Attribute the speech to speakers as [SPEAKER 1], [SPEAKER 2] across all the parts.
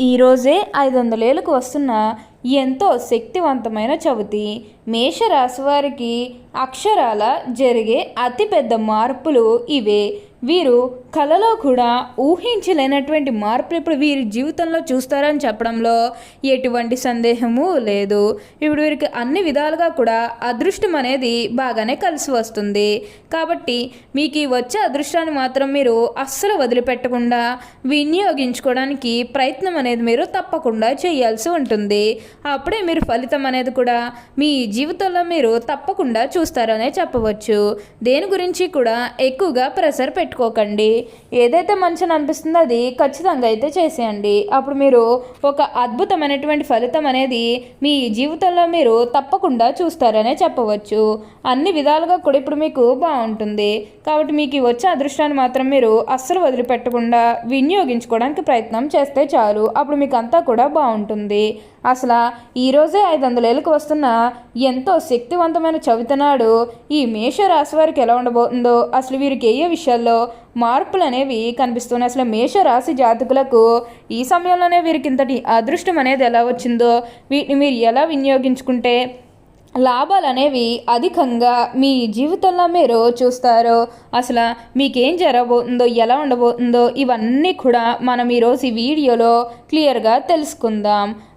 [SPEAKER 1] ఈరోజే ఐదు వందలేళ్ళకు వస్తున్న ఎంతో శక్తివంతమైన చవితి. మేషరాశివారికి అక్షరాల జరిగే అతిపెద్ద మార్పులు ఇవే. వీరు కళలో కూడా ఊహించలేనటువంటి మార్పులు ఇప్పుడు వీరి జీవితంలో చూస్తారని చెప్పడంలో ఎటువంటి సందేహము లేదు. ఇప్పుడు వీరికి అన్ని విధాలుగా కూడా అదృష్టం అనేది బాగానే కలిసి వస్తుంది. కాబట్టి మీకు ఈ వచ్చే అదృష్టాన్ని మాత్రం మీరు అస్సలు వదిలిపెట్టకుండా వినియోగించుకోవడానికి ప్రయత్నం అనేది మీరు తప్పకుండా చేయాల్సి ఉంటుంది. అప్పుడే మీరు ఫలితం అనేది కూడా మీ జీవితంలో మీరు తప్పకుండా చూస్తారనే చెప్పవచ్చు. దేని గురించి కూడా ఎక్కువగా ప్రెషర్ పెట్టుకోకండి. ఏదైతే మంచిని అనిపిస్తుందో అది ఖచ్చితంగా అయితే చేసేయండి. అప్పుడు మీరు ఒక అద్భుతమైనటువంటి ఫలితం అనేది మీ జీవితంలో మీరు తప్పకుండా చూస్తారనే చెప్పవచ్చు. అన్ని విధాలుగా కూడా ఇప్పుడు మీకు బాగుంటుంది. కాబట్టి మీకు వచ్చే అదృష్టాన్ని మాత్రం మీరు అస్సలు వదిలిపెట్టకుండా వినియోగించుకోవడానికి ప్రయత్నం చేస్తే చాలు. అప్పుడు మీకు అంతా కూడా బాగుంటుంది. అసలు ఈరోజే ఐదు వందలేళ్ళకి వస్తున్న ఎంతో శక్తివంతమైన చవితనాడు ఈ మేషరాశి వారికి ఎలా ఉండబోతుందో అసలు వీరికి ఏ విషయాల్లో మార్పులు అనేవి కనిపిస్తున్నాయి అసలు మేషరాశి జాతకులకు ఈ సమయంలోనే వీరికి ఇంతటి అదృష్టం అనేది ఎలా వచ్చిందో వీటిని మీరు ఎలా వినియోగించుకుంటే లాభాలు అనేవి అధికంగా మీ జీవితంలో మీరు చూస్తారు అసలు మీకేం జరగబోతుందో ఎలా ఉండబోతుందో ఇవన్నీ కూడా మనం ఈరోజు ఈ వీడియోలో క్లియర్గా తెలుసుకుందాం.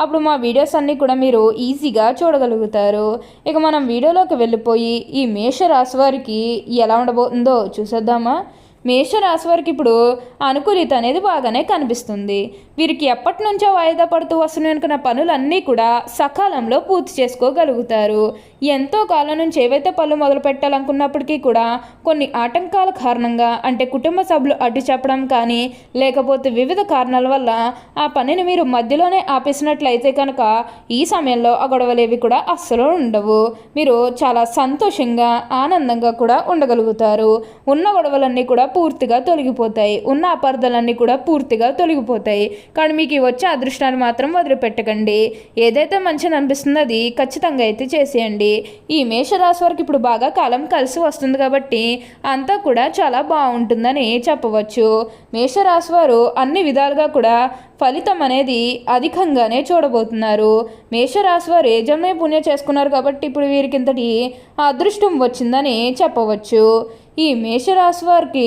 [SPEAKER 1] అప్పుడు మా వీడియోస్ అన్నీ కూడా మీరు ఈజీగా చూడగలుగుతారు. ఇక మనం వీడియోలోకి వెళ్ళిపోయి ఈ మేషరాశి వారికి ఎలా ఉండబోతుందో చూసేద్దామా? మేషరాశి వారికి ఇప్పుడు అనుకూలిత అనేది బాగానే కనిపిస్తుంది. వీరికి ఎప్పటి నుంచో వాయిదా పడుతూ వస్తున్న అనుకున్న పనులన్నీ కూడా సకాలంలో పూర్తి చేసుకోగలుగుతారు. ఎంతో కాలం నుంచి ఏవైతే పనులు మొదలు పెట్టాలనుకున్నప్పటికీ కూడా కొన్ని ఆటంకాల కారణంగా అంటే కుటుంబ సభ్యులు అడ్డు చెప్పడం కానీ లేకపోతే వివిధ కారణాల వల్ల ఆ పనిని మీరు మధ్యలోనే ఆపేసినట్లయితే కనుక ఈ సమయంలో ఆ గొడవలేవి కూడా అస్సలు ఉండవు. మీరు చాలా సంతోషంగా ఆనందంగా కూడా ఉండగలుగుతారు. ఉన్న గొడవలన్నీ కూడా పూర్తిగా తొలగిపోతాయి. ఉన్న అపార్థాలన్నీ కూడా పూర్తిగా తొలగిపోతాయి. కానీ మీకు వచ్చే అదృష్టాన్ని మాత్రం వదిలిపెట్టకండి. ఏదైతే మంచిని అనిపిస్తుందో అది ఖచ్చితంగా అయితే చేసేయండి. ఈ మేషరాశి వారికి ఇప్పుడు బాగా కాలం కలిసి వస్తుంది కాబట్టి అంతా కూడా చాలా బాగుంటుందని చెప్పవచ్చు. మేషరాశి వారు అన్ని విధాలుగా కూడా ఫలితం అనేది అధికంగానే చూడబోతున్నారు. మేషరాశి వారు ఏజమే పుణ్యం చేసుకున్నారు కాబట్టి ఇప్పుడు వీరికి ఇంతటి అదృష్టం వచ్చిందని చెప్పవచ్చు. ఈ మేషరాశి వారికి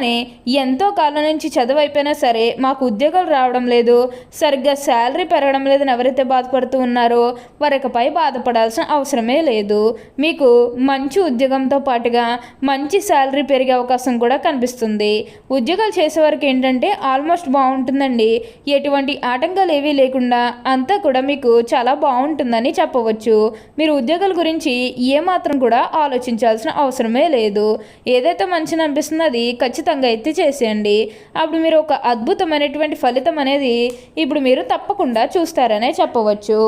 [SPEAKER 1] అలానే ఎంతో కాలం నుంచి చదువు అయిపోయినా సరే మాకు ఉద్యోగాలు రావడం లేదు. సరిగ్గా శాలరీ పెరగడం లేదని ఎవరైతే బాధపడుతూ ఉన్నారో వారికపై బాధపడాల్సిన అవసరమే లేదు. మీకు మంచి ఉద్యోగంతో పాటుగా మంచి శాలరీ పెరిగే అవకాశం కూడా కనిపిస్తుంది. ఉద్యోగాలు చేసేవారికి ఏంటంటే ఆల్మోస్ట్ బాగుంటుందండి. ఎటువంటి ఆటంకాలు ఏవీ లేకుండా అంతా కూడా మీకు చాలా బాగుంటుందని చెప్పవచ్చు. మీరు ఉద్యోగాల గురించి ఏమాత్రం కూడా ఆలోచించాల్సిన అవసరమే లేదు. ఏదైతే మంచిని అనిపిస్తుందో అది ఖచ్చితంగా అయితే చేసేయండి. అప్పుడు మీరు ఒక అద్భుతమైనటువంటి ఫలితం అనేది ఇప్పుడు మీరు తప్పకుండా చూస్తారనే చెప్పవచ్చు.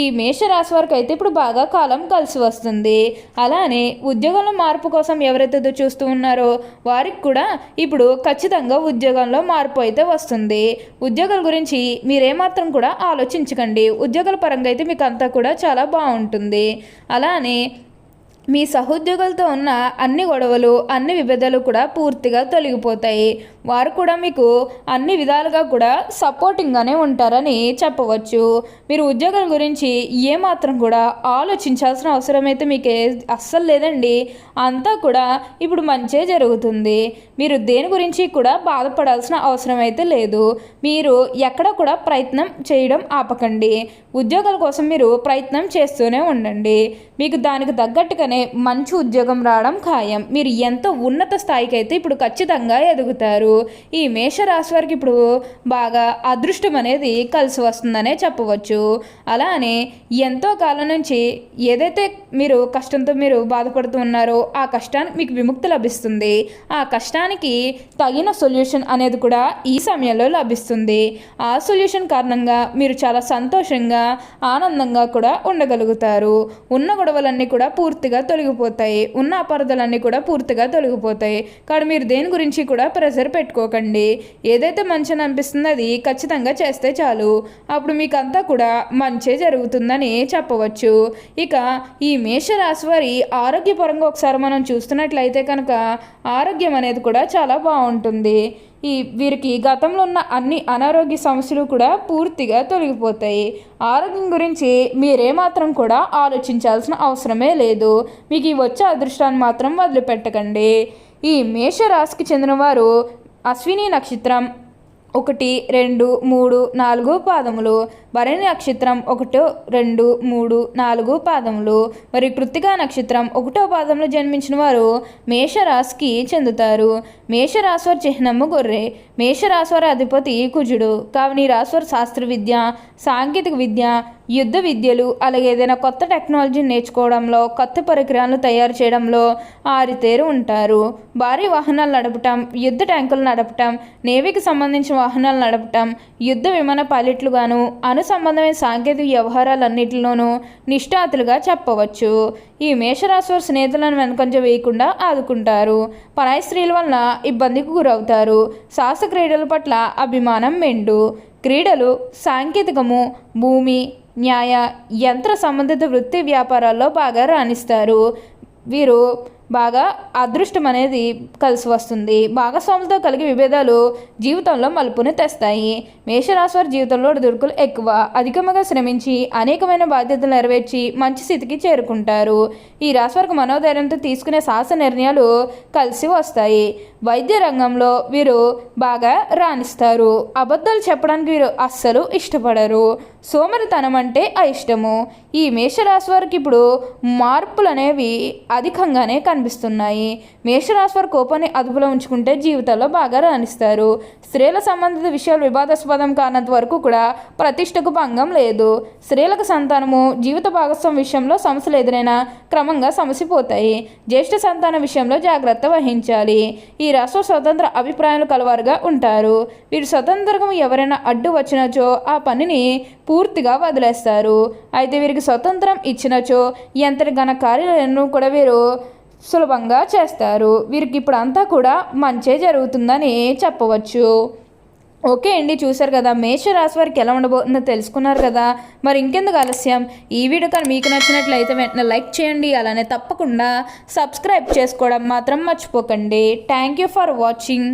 [SPEAKER 1] ఈ మేషరాశి వారికి అయితే ఇప్పుడు బాగా కాలం కలిసి వస్తుంది. అలానే ఉద్యోగంలో మార్పు కోసం ఎవరైతే చూస్తూ ఉన్నారో వారికి కూడా ఇప్పుడు ఖచ్చితంగా ఉద్యోగంలో మార్పు అయితే వస్తుంది. ఉద్యోగాల గురించి మీరేమాత్రం కూడా ఆలోచించకండి. ఉద్యోగాల పరంగా అయితే మీకు అంతా కూడా చాలా బాగుంటుంది. అలానే మీ సహోద్యోగులతో ఉన్న అన్ని గొడవలు అన్ని విభేదాలు కూడా పూర్తిగా తొలగిపోతాయి. వారు కూడా మీకు అన్ని విధాలుగా కూడా సపోర్టింగ్గానే ఉంటారని చెప్పవచ్చు. మీరు ఉద్యోగాల గురించి ఏమాత్రం కూడా ఆలోచించాల్సిన అవసరం అయితే మీకు అస్సలు లేదండి. అంతా కూడా ఇప్పుడు మంచే జరుగుతుంది. మీరు దేని గురించి కూడా బాధపడాల్సిన అవసరం అయితే లేదు. మీరు ఎక్కడ కూడా ప్రయత్నం చేయడం ఆపకండి. ఉద్యోగాల కోసం మీరు ప్రయత్నం చేస్తూనే ఉండండి. మీకు దానికి తగ్గట్టుగానే మంచి ఉద్యోగం రావడం ఖాయం. మీరు ఎంతో ఉన్నత స్థాయికి అయితే ఇప్పుడు ఖచ్చితంగా ఎదుగుతారు. ఈ మేషరాశి వారికి ఇప్పుడు బాగా అదృష్టం అనేది కలిసి వస్తుందనే చెప్పవచ్చు. అలానే ఎంతో కాలం నుంచి ఏదైతే మీరు కష్టంతో మీరు బాధపడుతూ ఉన్నారో ఆ కష్టానికి మీకు విముక్తి లభిస్తుంది. ఆ కష్టానికి తగిన సొల్యూషన్ అనేది కూడా ఈ సమయంలో లభిస్తుంది. ఆ సొల్యూషన్ కారణంగా మీరు చాలా సంతోషంగా ఆనందంగా కూడా ఉండగలుగుతారు. ఉన్న గొడవలన్నీ కూడా పూర్తిగా తొలగిపోతాయి. ఉన్న అపార్థలన్నీ కూడా పూర్తిగా తొలగిపోతాయి. కానీ మీరు దేని గురించి కూడా ప్రెషర్ పెట్టుకోకండి ఏదైతే మంచిని అనిపిస్తుందో అది ఖచ్చితంగా చేస్తే చాలు. అప్పుడు మీకు అంతా కూడా మంచే జరుగుతుందని చెప్పవచ్చు. ఇక ఈ మేషరాశి వారి ఆరోగ్యపరంగా ఒకసారి మనం చూస్తున్నట్లయితే కనుక ఆరోగ్యం అనేది కూడా చాలా బాగుంటుంది. ఈ వీరికి గతంలో ఉన్న అన్ని అనారోగ్య సమస్యలు కూడా పూర్తిగా తొలగిపోతాయి. ఆరోగ్యం గురించి మీరేమాత్రం కూడా ఆలోచించాల్సిన అవసరమే లేదు. మీకు ఈ వచ్చే అదృష్టాన్ని మాత్రం వదిలిపెట్టకండి. ఈ మేషరాశికి చెందినవారు అశ్విని నక్షత్రం ఒకటి రెండు మూడు నాలుగు పాదములు భరణి నక్షత్రం ఒకటో రెండు మూడు నాలుగు పాదములు. మరి కృత్తికా నక్షత్రం ఒకటో పాదంలో జన్మించిన వారు మేషరాశికి చెందుతారు. మేషరాశివారి చిహ్నము గొర్రె. మేషరాశివారి అధిపతి కుజుడు. కావున ఈ శాస్త్ర విద్య సాంకేతిక విద్య యుద్ధ విద్యలు అలాగే ఏదైనా కొత్త టెక్నాలజీని నేర్చుకోవడంలో కొత్త పరికరాలను తయారు చేయడంలో ఆరితేరు ఉంటారు. భారీ వాహనాలు నడపటం యుద్ధ ట్యాంకులు నడపటం నేవీకి సంబంధించిన వాహనాలు నడపటం యుద్ధ విమాన పైలట్లుగాను అను సంబంధమైన సాంకేతిక వ్యవహారాలన్నింటిలోనూ నిష్ఠాతులుగా చెప్పవచ్చు. ఈ మేషరాశివారి స్నేహితులను వెనకొంచ వేయకుండా ఆదుకుంటారు. పరాయి స్త్రీల వలన ఇబ్బందికి గురవుతారు. సాహస క్రీడల పట్ల అభిమానం మెండు. క్రీడలు సాంకేతికము భూమి న్యాయ యంత్ర సంబంధిత వృత్తి వ్యాపారాల్లో బాగా రాణిస్తారు. వీరు బాగా అదృష్టం అనేది కలిసి వస్తుంది. భాగస్వాములతో కలిగే విభేదాలు జీవితంలో మలుపుని తెస్తాయి. మేషరాశి వారి జీవితంలో దుర్కులు ఎక్కువ. అధికంగా శ్రమించి అనేకమైన బాధ్యతలు నెరవేర్చి మంచి స్థితికి చేరుకుంటారు. ఈ రాశి వారికి మనోధైర్యంతో తీసుకునే సాహస నిర్ణయాలు కలిసి వస్తాయి. వైద్య రంగంలో వీరు బాగా రాణిస్తారు. అబద్ధాలు చెప్పడానికి వీరు అస్సలు ఇష్టపడరు. సోమరితనం అంటే అయిష్టము ఈ మేషరాశి వారికి ఇప్పుడు మార్పులు అనేవి అధికంగానే కనిపిస్తున్నాయి. మేషరాశి వారి కోపాన్ని అదుపులో ఉంచుకుంటే జీవితంలో బాగా రాణిస్తారు. స్త్రీల సంబంధిత విషయాలు వివాదాస్పదం కానంత వరకు కూడా ప్రతిష్టకు భంగం లేదు. స్త్రీలకు సంతానము జీవిత భాగస్వామి విషయంలో సమస్యలు ఎదురైనా క్రమంగా సమసిపోతాయి. జ్యేష్ఠ సంతాన విషయంలో జాగ్రత్త వహించాలి. ఈ రాష్ట్ర స్వతంత్ర అభిప్రాయాలు కలవారుగా ఉంటారు. వీరు స్వతంత్రంగా ఎవరైనా అడ్డు వచ్చినచో ఆ పనిని పూర్తిగా వదిలేస్తారు. అయితే వీరికి స్వతంత్రం ఇచ్చినచో ఎంతటి ఘన కార్యాలను కూడా వీరు సులభంగా చేస్తారు. వీరికి ఇప్పుడు అంతా కూడా మంచే జరుగుతుందని చెప్పవచ్చు. ఓకే అండి చూసారు కదా మేషరాశి వారికి ఎలా ఉండబోతుందో తెలుసుకున్నారు కదా. మరి ఇంకెందుకు ఆలస్యం? ఈ వీడియో కానీ మీకు నచ్చినట్లయితే వెంటనే లైక్ చేయండి అలానే తప్పకుండా సబ్స్క్రైబ్ చేసుకోవడం మాత్రం మర్చిపోకండి. Thank you for watching.